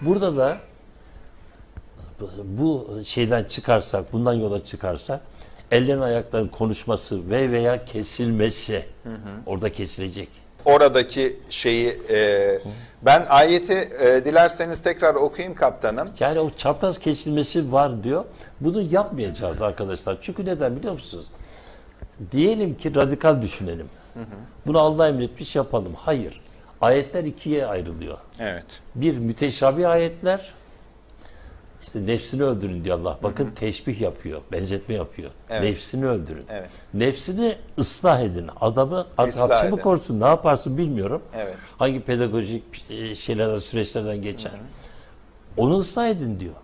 Burada da bu şeyden çıkarsak, bundan yola çıkarsak ellerin ayakların konuşması ve veya kesilmesi orada kesilecek. Oradaki şeyi e, ben ayeti e, dilerseniz tekrar okuyayım kaptanım. Yani o çapraz kesilmesi var diyor. Bunu yapmayacağız arkadaşlar. Çünkü neden biliyor musunuz? Diyelim ki radikal düşünelim. Bunu Allah emretmiş yapalım. Hayır. Ayetler ikiye ayrılıyor. Evet. Bir müteşabih ayetler işte nefsini öldürün diyor Allah. Bakın teşbih yapıyor, benzetme yapıyor. Evet. Nefsini öldürün. Evet. Nefsini ıslah edin. Adamı mi edin. korsun, ne yaparsın bilmiyorum. Evet. Hangi pedagojik e, şeylerden, süreçlerden geçer. Onu ıslah edin diyor.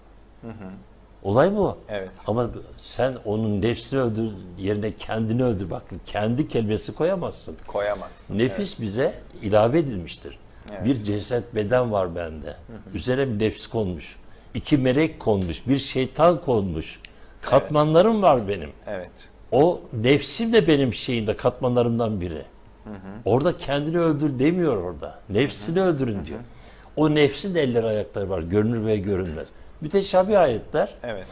Olay bu. Evet. Ama sen onun nefsini öldür yerine kendini öldür. Bakın kendi kelimesi koyamazsın. Koyamazsın. Nefis bize ilave edilmiştir. Bir ceset beden var bende. Üzerine bir nefs konmuş. İki melek konmuş. Bir şeytan konmuş. Katmanlarım var benim. Evet. O nefsim de benim şeyimde katmanlarımdan biri. Orada kendini öldür demiyor orada. Nefsini öldürün diyor. O nefsin elleri ayakları var. Görünür ve görünmez. Müteşabih ayetler Evet.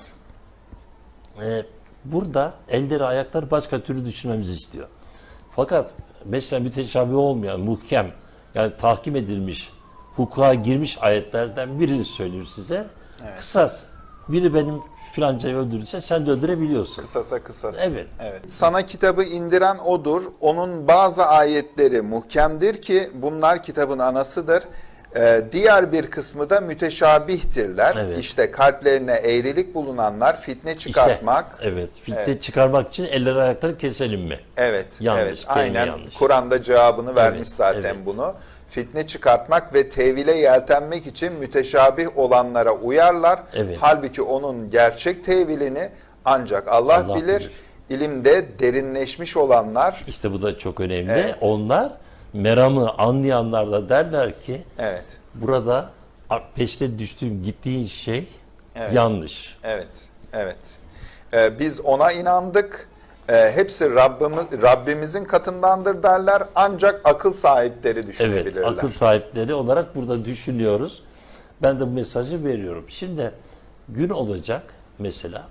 e, burada elleri ayakları başka türlü düşünmemizi istiyor. Fakat mesela müteşabih olmayan, muhkem yani tahkim edilmiş, hukuka girmiş ayetlerden birini söylüyor size. Kısas. Biri benim filancayı öldürürse sen de öldürebiliyorsun. Kısasa kısas. Evet. evet. Sana kitabı indiren odur. Onun bazı ayetleri muhkemdir ki bunlar kitabın anasıdır. Ee, diğer bir kısmı da müteşabihtirler. Evet. İşte kalplerine eğrilik bulunanlar fitne İşte, çıkartmak. evet. Fitne çıkarmak için elleri ayakları keselim mi? Evet, Yanlış, evet. Aynen. Kur'an'da cevabını vermiş zaten evet. bunu. Fitne çıkartmak ve tevile yeltenmek için müteşabih olanlara uyarlar. Evet. Halbuki onun gerçek tevilini ancak Allah, Allah bilir. bilir. İlimde derinleşmiş olanlar İşte bu da çok önemli. Evet. Onlar meramı anlayanlar da derler ki evet, burada peşte düştüğün gittiğin şey Evet. yanlış. evet, evet. Ee, biz ona inandık. Ee, hepsi Rabbimiz, Rabbimizin katındandır derler. Ancak akıl sahipleri Evet, düşünebilirler. akıl sahipleri olarak burada düşünüyoruz. Ben de bu mesajı veriyorum. Şimdi gün olacak mesela.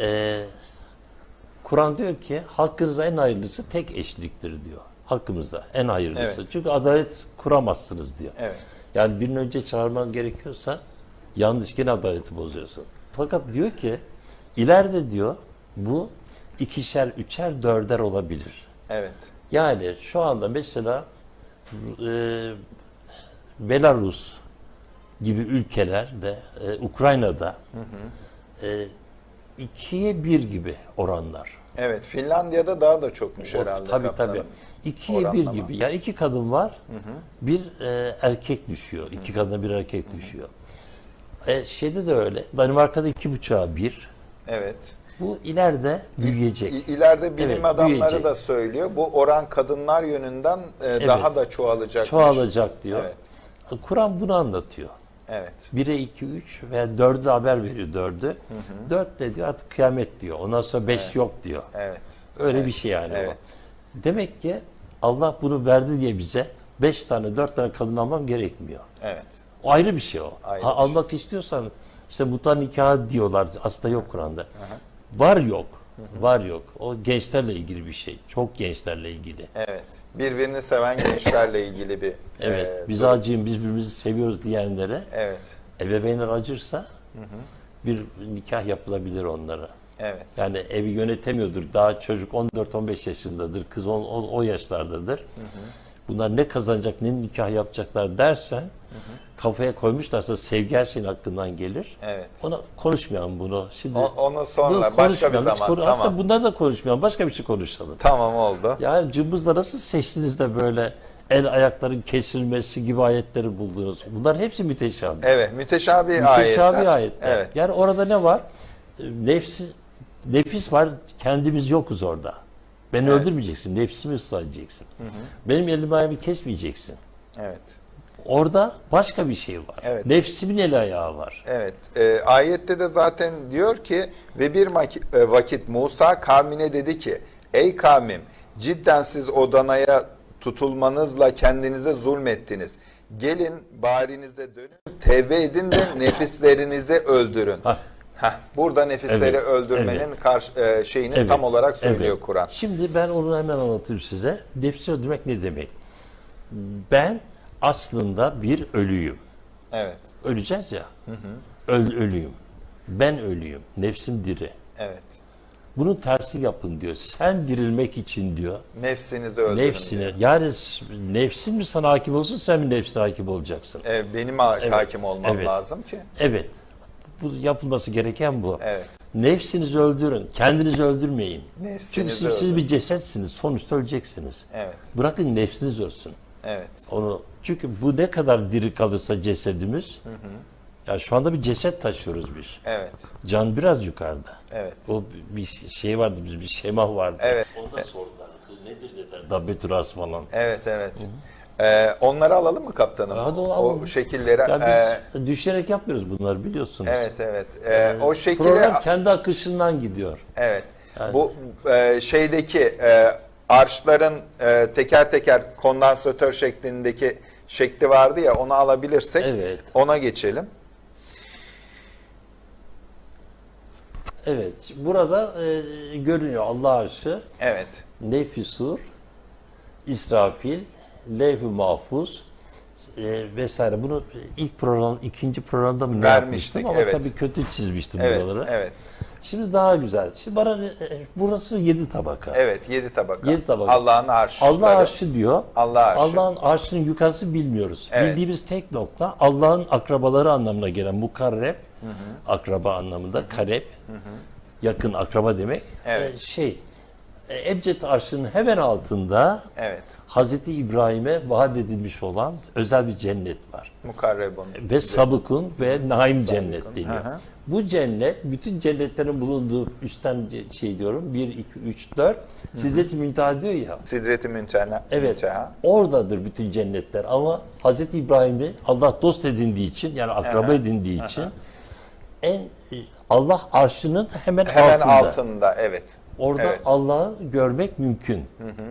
Ee, Kur'an diyor ki hakkınıza en hayırlısı tek eşliktir diyor. Hakkımızda en hayırlısı. Evet. Çünkü adalet kuramazsınız diyor. Evet. Yani birini önce çağırman gerekiyorsa yanlış gene adaleti bozuyorsun. Fakat diyor ki ileride diyor bu ikişer, üçer, dörder olabilir. Evet. Yani şu anda mesela e, Belarus gibi ülkelerde, e, Ukrayna'da e, ikiye bir gibi oranlar. Evet. Finlandiya'da daha da çokmuş O- herhalde. tabii kaptanım. tabii. İkiye bir Oranlama. gibi. Yani iki kadın var, bir e, erkek düşüyor. İki kadına bir erkek düşüyor. E, şeyde de öyle. Danimarka'da iki buçuğa bir. Evet. Bu ileride büyüyecek. İ- İleride bilim Evet, adamları büyüyecek. da söylüyor. Bu oran kadınlar yönünden e, daha da çoğalacak. Çoğalacak diyor. Evet. Kur'an bunu anlatıyor. Evet. 1'e 2, 3 veya 4'e haber veriyor 4'ü. 4 de diyor artık kıyamet diyor. Ondan sonra 5 yok diyor. Evet. Öyle evet, bir şey yani Evet. o. Demek ki Allah bunu verdi diye bize 5 tane 4 tane kadın almam gerekmiyor. Evet. O ayrı bir şey o. Ayrı ha, şey. almak istiyorsan işte muta nikahı diyorlar. Aslında yok Kur'an'da. Var yok. Var yok. O gençlerle ilgili bir şey. Çok gençlerle ilgili. Evet. Birbirini seven gençlerle ilgili bir Evet. e, biz durum. acıyım, biz birbirimizi seviyoruz diyenlere Evet. ebeveynler acırsa bir nikah yapılabilir onlara. Evet. Yani evi yönetemiyordur. Daha çocuk 14-15 yaşındadır. Kız 10, o, o yaşlardadır. Bunlar ne kazanacak, ne nikah yapacaklar dersen kafaya koymuşlarsa sevgi her şeyin hakkından gelir. Evet. Ona konuşmayalım bunu. Şimdi O- onu sonra, bunu başka bir konuşmayalım. Hiç zaman, konu- tamam. Hatta bunları da konuşmayalım. Başka bir şey konuşalım. Tamam oldu. Yani cımbızla nasıl seçtiniz de böyle el ayakların kesilmesi gibi ayetleri buldunuz? Bunlar hepsi müteşabih. Evet. Müteşabih ayetler. ayetler. Evet. Yani orada ne var? Nefsi, nefis var, kendimiz yokuz orada. Beni öldürmeyeceksin, nefsimi ıslah edeceksin. Benim elimi ayağımı kesmeyeceksin. Evet. Orada başka bir şey var. Evet. Nefsimin el ayağı var. Evet. E, ayette de zaten diyor ki ve bir e, vakit Musa kavmine dedi ki ey kavmim cidden siz odanaya tutulmanızla kendinize zulmettiniz. Gelin barinize dönün. tevbe edin de nefislerinizi öldürün. Ha. Heh, burada nefisleri Evet, öldürmenin evet. karşı, e, şeyini Evet, tam olarak söylüyor evet. Kur'an. Şimdi ben onu hemen anlatayım size. Nefsi öldürmek ne demek? Ben aslında bir ölüyüm. Evet, Öleceğiz ya. Öl, ölüyüm. Ben ölüyüm. Nefsim diri. evet. Bunun tersi yapın diyor. Sen dirilmek için diyor. Nefsinizi öldürün. Nefsine. diyor. Yani nefsin mi sana hakim olsun sen mi nefsine hakim olacaksın? E, benim ha- hakim olmam evet. lazım ki. Evet. Bu yapılması gereken bu. Evet. Nefsinizi öldürün. Kendinizi öldürmeyin. Çünkü Nefsinizi siz, siz öldürün. bir cesetsiniz. Sonuçta öleceksiniz. Evet, Bırakın nefsiniz ölsün. Evet. Onu çünkü bu ne kadar diri kalırsa cesedimiz. Ya şu anda bir ceset taşıyoruz biz. Evet, Can biraz yukarıda. evet. O bir şey vardı biz bir şema vardı. Evet. Onda sordular. Bu nedir dediler. Dabbetül Ras falan. Evet, evet. Ee, onları alalım mı kaptanım? Hadi o alalım. şekilleri. Ya e, düşerek yapmıyoruz bunları biliyorsunuz. evet, evet. Ee, o şekilleri. Program kendi akışından gidiyor. Evet. Bu e, şeydeki e, arşların e, teker teker kondansatör şeklindeki şekli vardı ya onu alabilirsek Evet. ona geçelim. Evet. Burada e, görünüyor Allah arşı, Evet. Nefisur, İsrafil, Levh-i Mahfuz e, vesaire. Bunu ilk program, ikinci programda mı ne Vermiştik, yapmıştım ama evet. tabii kötü çizmiştim Evet. buraları. Evet. Şimdi daha güzel. Şimdi bana e, burası yedi tabaka. Evet. Yedi tabaka. Yedi tabaka. Allah'ın arşları. Allah arşı diyor. Allah arşı. Allah'ın arşının yukarısı bilmiyoruz. Evet. Bildiğimiz tek nokta Allah'ın akrabaları anlamına gelen mukarreb, akraba anlamında kareb, yakın akraba demek. Evet. Ee, şey, e, Ebced arşının hemen altında Evet. Hazreti İbrahim'e vaat edilmiş olan özel bir cennet var. Mukarrebun. Ve sabıkun ve naim cennet deniyor. Hı. Bu cennet bütün cennetlerin bulunduğu üstten şey diyorum 1 2 3 4 Sidret-i Müntaha diyor ya. Sidret-i Münteha. Evet. Münteha. Oradadır bütün cennetler ama Hazreti İbrahim'i Allah dost edindiği için yani akraba Aha, edindiği için en Allah arşının hemen, Hemen altında. altında. Evet. Orada Evet. Allah'ı görmek mümkün.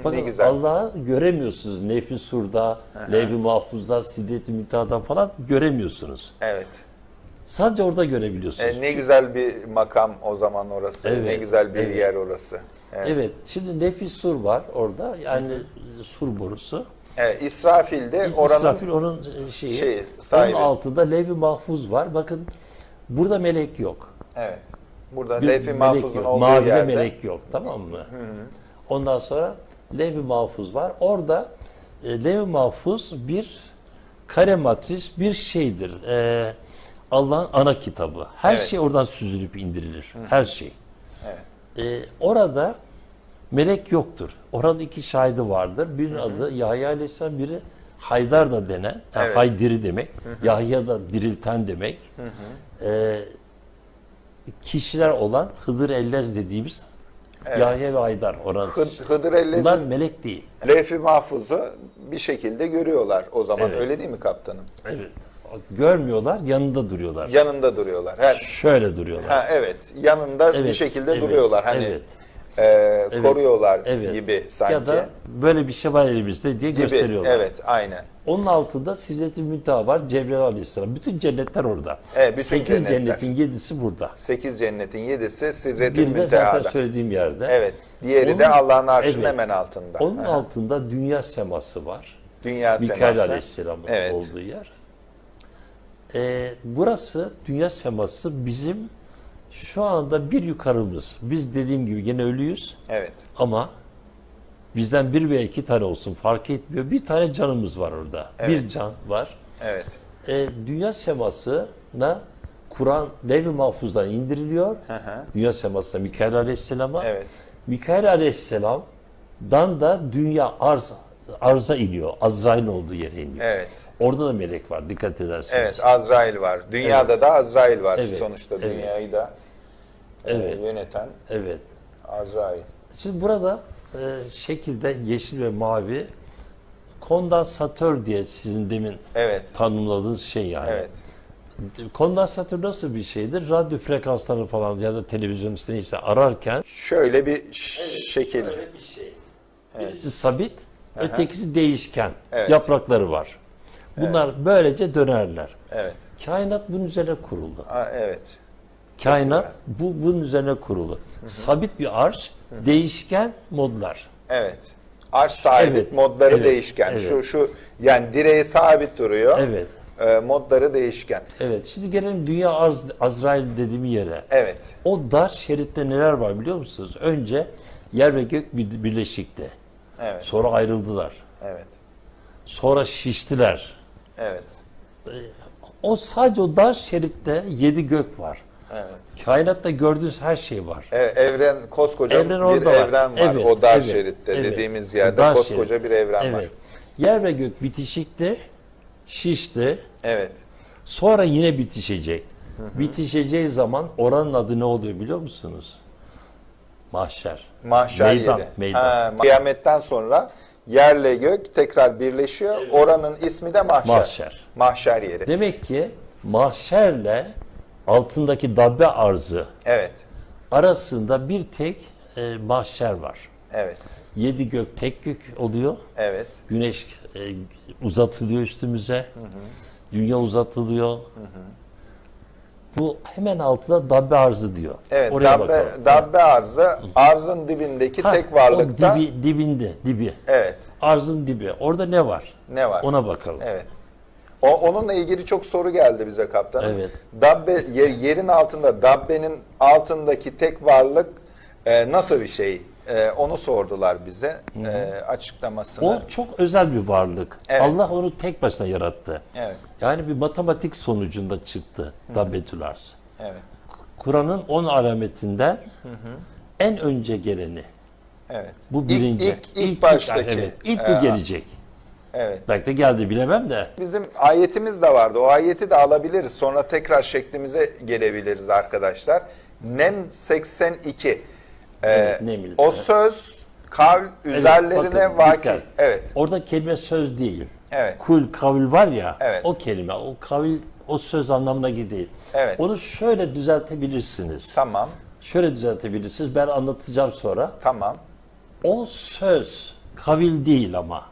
Bakın ne güzel. Allah'ı göremiyorsunuz. Nefis Sur'da, Levh-i Mahfuz'da, Sidret-i Müntaha'da falan göremiyorsunuz. Evet. Sadece orada görebiliyorsunuz. E, ne güzel bir makam o zaman orası. Evet, Ne güzel bir evet. yer orası. Evet. Evet. Şimdi Nefis Sur var orada. Yani sur borusu. Evet, İsrafil de oranın İsrafil onun şeyi. şeyi, sahibi. Onun altında Levh-i Mahfuz var. Bakın burada melek yok. evet. Burada Bir Levh-i Mahfuz'un yok. olduğu Mavide yerde melek yok. Tamam mı? Ondan sonra Levh-i Mahfuz var. Orada e, Levh-i Mahfuz bir kare matris bir şeydir. E, Allah'ın ana kitabı. Her Evet. şey oradan süzülüp indirilir. Her şey. Evet. E, orada melek yoktur. Orada iki şahidi vardır. Birinin adı Yahya Aleyhisselam, biri Haydar da denen. Yani Evet. Haydiri demek. Yahya da dirilten demek. E, kişiler olan Hıdır Ellez dediğimiz Yahya ve Haydar. Orası. Hıd- Hıdır Bunlar Ellez'in melek değil. Levh-i Mahfuz'u bir şekilde görüyorlar o zaman. Evet. Öyle değil mi kaptanım? Evet. Görmüyorlar, yanında duruyorlar. Yanında duruyorlar. Ha, Şöyle duruyorlar. ha, evet. Yanında bir Evet, şekilde evet, duruyorlar. Hani evet. E, koruyorlar Evet. gibi sanki. Ya da böyle bir şey var elimizde diye gibi. gösteriyorlar. Evet, aynen. Onun altında Sidret-i Müntaha var, Cebrail Aleyhisselam. Bütün cennetler orada. Evet, bütün Sekiz cennetler. cennetin yedisi burada. Sekiz cennetin yedisi Sidret-i Bir de zaten söylediğim yerde. Evet. Diğeri Onun- de Allah'ın arşının Evet. hemen altında. Onun Aha. altında dünya seması var. Dünya Mikail seması. Aleyhisselam'ın Evet. olduğu yer. Ee, burası dünya seması bizim şu anda bir yukarımız. Biz dediğim gibi gene ölüyüz Evet. ama bizden bir veya iki tane olsun fark etmiyor. Bir tane canımız var orada. Evet. Bir can var. Evet. Ee, dünya semasına Kur'an Levh-i Mahfuz'dan indiriliyor. Hı hı. Dünya semasına Mikail Aleyhisselam'a. Evet. Mikail Aleyhisselam'dan da dünya arz, arza iniyor. Azrail'in olduğu yere iniyor. Evet. Orada da melek var dikkat ederseniz. Evet, Azrail var. Dünyada da Azrail var. Evet, Sonuçta evet. dünyayı da e, Evet. yöneten Evet. Azrail. Şimdi burada e, şekilde yeşil ve mavi kondansatör diye sizin demin Evet. tanımladığınız şey yani. Evet. Kondansatör nasıl bir şeydir? Radyo frekansları falan ya da televizyon neyse ararken Şöyle bir ş- şekil. bir şey. Birisi sabit, ötekisi değişken. Evet. Yaprakları var. Bunlar böylece dönerler. Evet. Kainat bunun üzerine kuruldu. Aa, evet. Kainat bu bunun üzerine kurulu. Sabit bir arş, değişken modlar. Evet. Arş sabit, Evet, modları evet, değişken. evet. Şu şu yani direği sabit duruyor. Evet. Ee, modları değişken. Evet. Şimdi gelelim dünya arz, Azrail dediğim yere. Evet. O dar şeritte neler var biliyor musunuz? Önce yer ve gök bir- birleşikti. Evet. Sonra ayrıldılar. Evet. Sonra şiştiler. Evet. O sadece o dar şeritte yedi gök var. Evet. Kainatta gördüğünüz her şey var. E, evren koskoca Evren bir orada var. evren var. Evet, o dar evet, şeritte evet. dediğimiz yerde dar koskoca şerit. bir evren var. Evet. Yer ve gök bitişikti, şişti. Evet. Sonra yine bitişecek. Bitişeceği zaman oranın adı ne oluyor biliyor musunuz? Mahşer. Mahşer Meydan, yeri. meydan. Ha, kıyametten sonra yerle gök tekrar birleşiyor. Oranın ismi de mahşer. Mahşer. Mahşer yeri. Demek ki mahşerle altındaki dabbe arzı Evet. arasında bir tek e, mahşer var. Evet. Yedi gök tek gök oluyor. Evet. Güneş e, uzatılıyor üstümüze. Dünya uzatılıyor. Bu hemen altında dabbe arzı diyor. Evet. Oraya dabbe, bakalım. dabbe arzı arzın dibindeki Ha, tek varlıkta. O dibi, dibinde, dibi. Evet. Arzın dibi. Orada ne var? Ne var? Ona bakalım. Evet. O, onunla ilgili çok soru geldi bize kaptanım. Evet. Dabbe ye- yerin altında dabbenin altındaki tek varlık e, nasıl bir şey? E, onu sordular bize e, açıklamasını. O çok özel bir varlık. Evet. Allah onu tek başına yarattı. Evet. Yani bir matematik sonucunda çıktı Dabbetül Arz. Evet. Kur'an'ın 10 alametinden en önce geleni. Evet. Bu İlk- birinci. İlk, ilk, baştaki. Evet, ilk e, bu gelecek. Evet. Belki de geldi bilemem de. Bizim ayetimiz de vardı. O ayeti de alabiliriz. Sonra tekrar şeklimize gelebiliriz arkadaşlar. Nem 82. Ee, Evet, Neml. o Evet. söz kavl üzerlerine bakın, vaki. dikkat. Evet. Orada kelime söz değil. Evet. Kul kavil var ya Evet. o kelime o kavil o söz anlamına değil. Evet. Onu şöyle düzeltebilirsiniz. Tamam. Şöyle düzeltebilirsiniz. Ben anlatacağım sonra. Tamam. O söz kavil değil ama.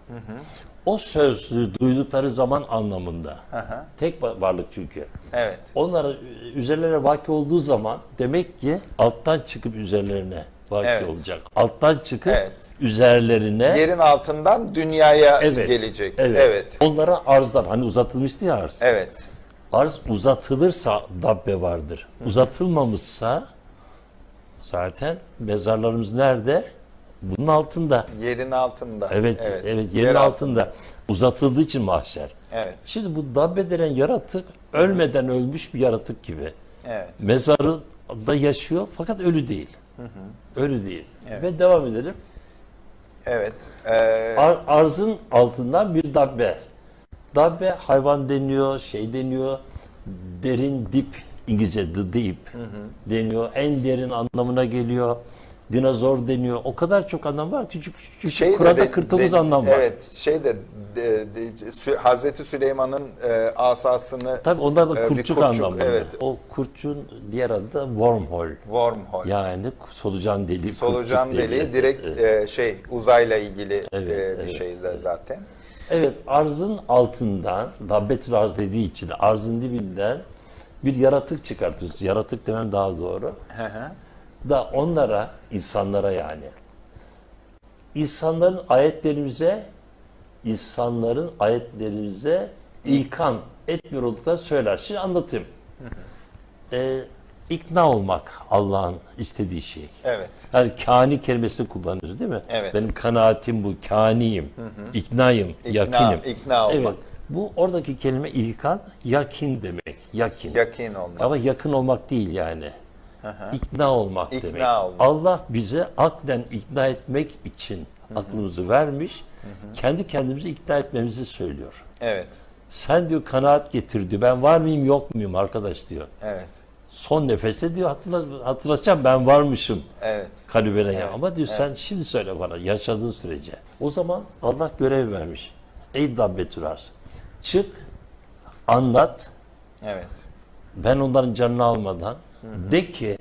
O sözü duydukları zaman anlamında. hı. Tek va- varlık çünkü. Evet. Onlar e, üzerlerine vaki olduğu zaman demek ki alttan çıkıp üzerlerine vaki Evet. olacak. Alttan çıkıp Evet. üzerlerine Yerin altından dünyaya evet, gelecek. Evet. Evet. Onlara arzdan hani uzatılmıştı ya arz. Evet. Arz uzatılırsa dabbe vardır. Uzatılmamışsa zaten mezarlarımız nerede? Bunun altında. Yerin altında. Evet, evet, yerin Yer altında. Uzatıldığı için mahşer. Evet. Şimdi bu dabbe denen yaratık ölmeden ölmüş bir yaratık gibi. Evet. Mezarında yaşıyor fakat ölü değil. Ölü değil. Ve devam edelim. Evet. Ee, Ar- arzın altından bir dabbe. Dabbe hayvan deniyor, şey deniyor, derin dip, İngilizce the deep deniyor. En derin anlamına geliyor. Dinozor deniyor. O kadar çok anlam var. Küçük küçük şey de Kur'an'da de- 49 de- anlam var. Evet, şey de, de, de- Sü- Hazreti Süleyman'ın e, asasını Tabii onlar da e, kurtçuk, kurtçuk, anlamında. Evet, O kurtçun diğer adı da wormhole. wormhole. Yani solucan deliği. Solucan deliği direkt e, şey uzayla ilgili Evet, e, bir evet. şey de zaten. Evet, arzın altından, dabbetül arz dediği için arzın dibinden bir yaratık çıkartıyoruz. Yaratık demem daha doğru. Hı hı. Da onlara, insanlara yani, insanların ayetlerimize, insanların ayetlerimize ikan etmiyor olduklarını söyler. Şimdi anlatayım. Ee, ikna olmak Allah'ın istediği şey. Evet. Yani kani kelimesini kullanıyoruz değil mi? Evet. Benim kanaatim bu, kaniyim, iknayım, İkna- yakinim. ikna olmak. Evet. Bu oradaki kelime ilkan, yakin demek. Yakin. Yakin olmak. Ama yakın olmak değil yani. İkna olmak İkna demek. olmak. Allah bize aklen ikna etmek için aklımızı vermiş. Kendi kendimizi ikna etmemizi söylüyor. Evet. Sen diyor kanaat getir diyor. Ben var mıyım yok muyum arkadaş diyor. Evet. Son nefeste diyor hatırla, hatırlatacağım ben varmışım Evet. kalbine ya. Ama diyor sen şimdi söyle bana yaşadığın sürece. O zaman Allah görev vermiş. Ey Dabbetül Arz. Çık, anlat. Evet. Ben onların canını almadan de ki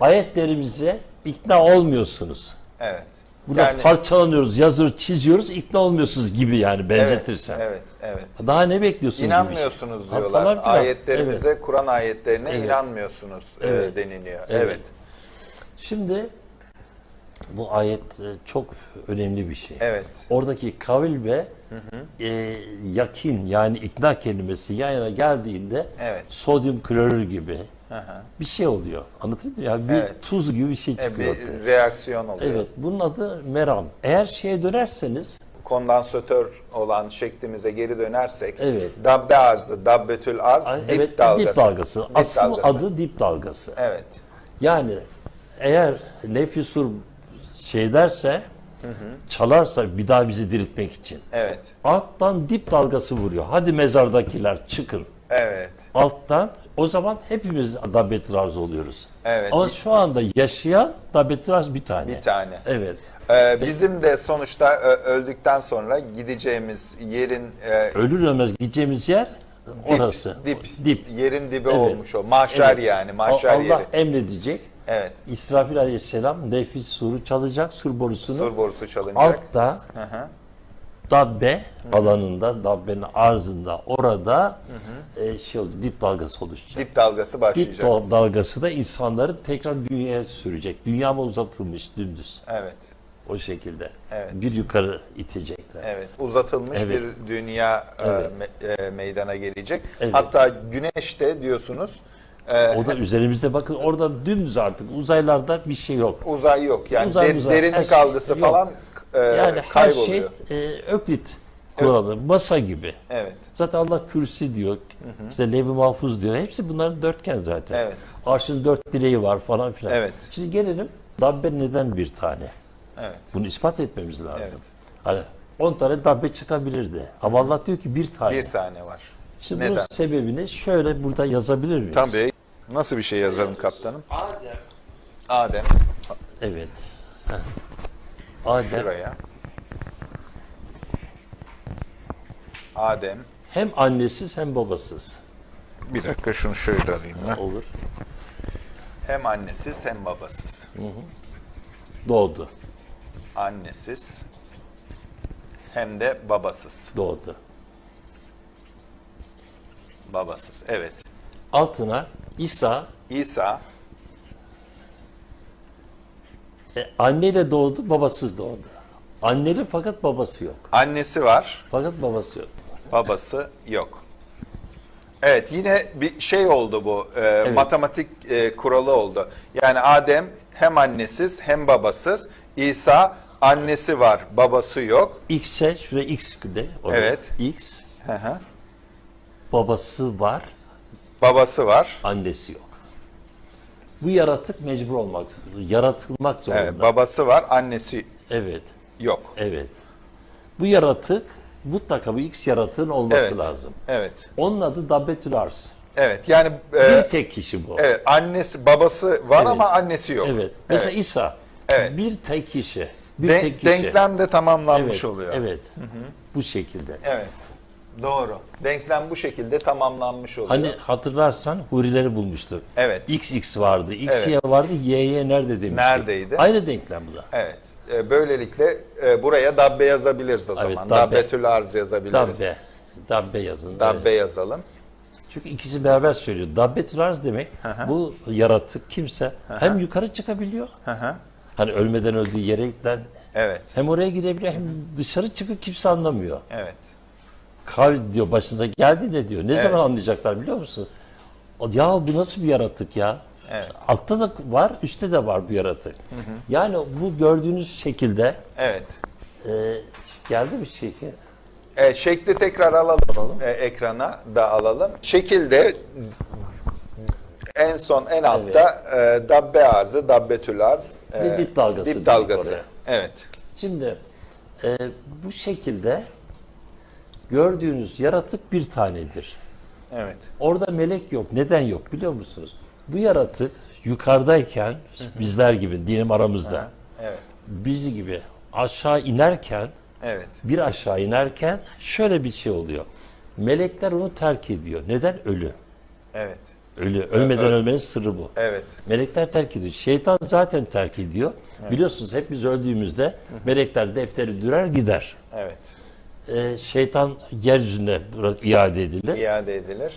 ayetlerimize ikna olmuyorsunuz. Evet. Burada Yani- parçalanıyoruz, yazıyoruz, çiziyoruz, ikna olmuyorsunuz gibi yani benzetirsen. Evet, evet. Daha ne bekliyorsun gibi. İnanmıyorsunuz Ha, diyorlar. falan. Ayetlerimize, Evet. Kur'an ayetlerine Evet. inanmıyorsunuz e, Evet. deniliyor. Evet. Evet. Şimdi bu ayet e, çok önemli bir şey. Evet. Oradaki kavil ve e, yakin yani ikna kelimesi yan yana geldiğinde Evet. sodyum klorür gibi Hı. bir şey oluyor. Anlatabildim mi? Yani bir Evet. tuz gibi bir şey E, çıkıyor. bir ortaya. reaksiyon oluyor. Evet, bunun adı meram. Eğer şeye dönerseniz, Kondansatör olan şeklimize geri dönersek Evet. dabbe arzı, dabbetül arz, ay, dip evet dalgası. dip dalgası. Dip Asıl dalgası. adı dip dalgası. Evet. Yani eğer nefisur şey derse, çalarsa bir daha bizi diriltmek için. Evet. Alttan dip dalgası vuruyor. Hadi mezardakiler çıkın. Evet. Alttan o zaman hepimiz dabbet razı oluyoruz. Evet. Ama şu anda yaşayan dabbet razı bir tane. Bir tane. Evet. Ee, bizim de sonuçta öldükten sonra gideceğimiz yerin e, Ölür ölmez gideceğimiz yer dip, orası. dip, Dip. yerin dibi Evet. olmuş o. Mahşer Evet. yani, mahşer Allah yeri. emredecek. Evet. İsrafil aleyhisselam nefis suru çalacak, sur borusunu. Sur borusu çalınacak. Altta Hı hı. Dabbe alanında, dabbenin arzında orada e, şey oldu, dip dalgası oluşacak. Dip dalgası Dip başlayacak. dal- dalgası da insanları tekrar dünyaya sürecek. Dünya mı uzatılmış dümdüz. Evet. O şekilde. Evet. Bir yukarı itecekler. Evet, uzatılmış Evet. bir dünya e, Evet. me- e, meydana gelecek. Evet. Hatta güneşte diyorsunuz e, O da üzerimizde bakın orada dümdüz artık uzaylarda bir şey yok. uzay yok. Yani Uzay, de- uzay, derinlik şey algısı yok. E, Yani her kayboluyor. şey e, öklit kuralı, masa gibi. Evet. Zaten Allah kürsi diyor, işte levh-i mahfuz diyor. Hepsi bunların dörtgen zaten. Evet. Arşın dört direği var falan filan. Evet. Şimdi gelelim dabbe neden bir tane? Evet. Bunu ispat etmemiz lazım. Evet. Hani 10 tane dabbe çıkabilirdi. Ama Allah diyor ki bir tane. Bir tane var. Şimdi Neden? bunun sebebini şöyle burada yazabilir miyiz? Tabii. Nasıl bir şey yazalım kaptanım? Adem. Adem Evet. Heh. Adem şuraya. Adem. hem annesiz hem babasız. Bir dakika şunu şöyle alayım ben. Olur. Hem annesiz hem babasız. Doğdu. Annesiz hem de babasız. Doğdu. Babasız. Evet. Altına İsa İsa e, anneyle doğdu, babasız doğdu. Anneli fakat babası yok. annesi var, Fakat babası yok. babası yok. Evet yine bir şey oldu bu. e, Matematik e, kuralı oldu. Yani Adem hem annesiz hem babasız. İsa annesi var, babası yok. X'e şuraya X de. oraya. Evet. X Hı hı. babası var, Babası var. annesi yok. Bu yaratık mecbur olmak, yaratılmak zorunda. Evet, babası var, annesi evet. yok. Evet. Bu yaratık mutlaka bu X yaratığın olması Evet. lazım. Evet. Onun adı Dabbetül Arz. Evet. Yani e, bir tek kişi bu. evet, annesi, babası var Evet. ama annesi yok. Evet. Mesela İsa Evet. bir tek kişi. Bir De- tek kişi. denklem de tamamlanmış evet. oluyor. Evet. Bu şekilde. Evet. Doğru. Denklem bu şekilde tamamlanmış oluyor. Hani hatırlarsan hurileri bulmuştuk. Evet. XX vardı, XY Evet. vardı, YY nerede demiştik. Neredeydi? Aynı denklem bu da. Evet. E, böylelikle e, buraya dabbe yazabiliriz o Evet, zaman. dabbe. Dabbetül arz yazabiliriz. Dabbe. Dabbe yazın. Dabbe Evet. yazalım. Çünkü ikisi beraber söylüyor. Dabbetül arz demek bu yaratık kimse hem yukarı çıkabiliyor. Hı hı. Hani ölmeden öldüğü yerekten Evet. hem oraya gidebiliyor hem dışarı çıkıp kimse anlamıyor. Evet. Kavl diyor başınıza geldi de diyor. Ne Evet. zaman anlayacaklar biliyor musun? Ya bu nasıl bir yaratık ya? Evet. Altta da var, üstte de var bu yaratık. Yani bu gördüğünüz şekilde Evet. e, geldi bir şekil. E, şekli tekrar alalım. E, ekrana da alalım. Şekilde en son en altta e, dabbe arzı, dabbetül arz. e, dip dalgası Dip dalgası. Evet. Şimdi e, bu şekilde gördüğünüz yaratık bir tanedir. Evet. Orada melek yok. Neden yok biliyor musunuz? Bu yaratık yukarıdayken bizler gibi diyelim aramızda Evet. biz gibi aşağı inerken Evet. bir aşağı inerken şöyle bir şey oluyor. Melekler onu terk ediyor. Neden? Ölü. Evet. Ölü, ölmeden Ö- ölmenin sırrı bu. Evet. Melekler terk ediyor. Şeytan zaten terk ediyor. Biliyorsunuz hep biz öldüğümüzde melekler defteri dürer gider. Evet. Ee, şeytan yeryüzüne iade edilir. İade edilir.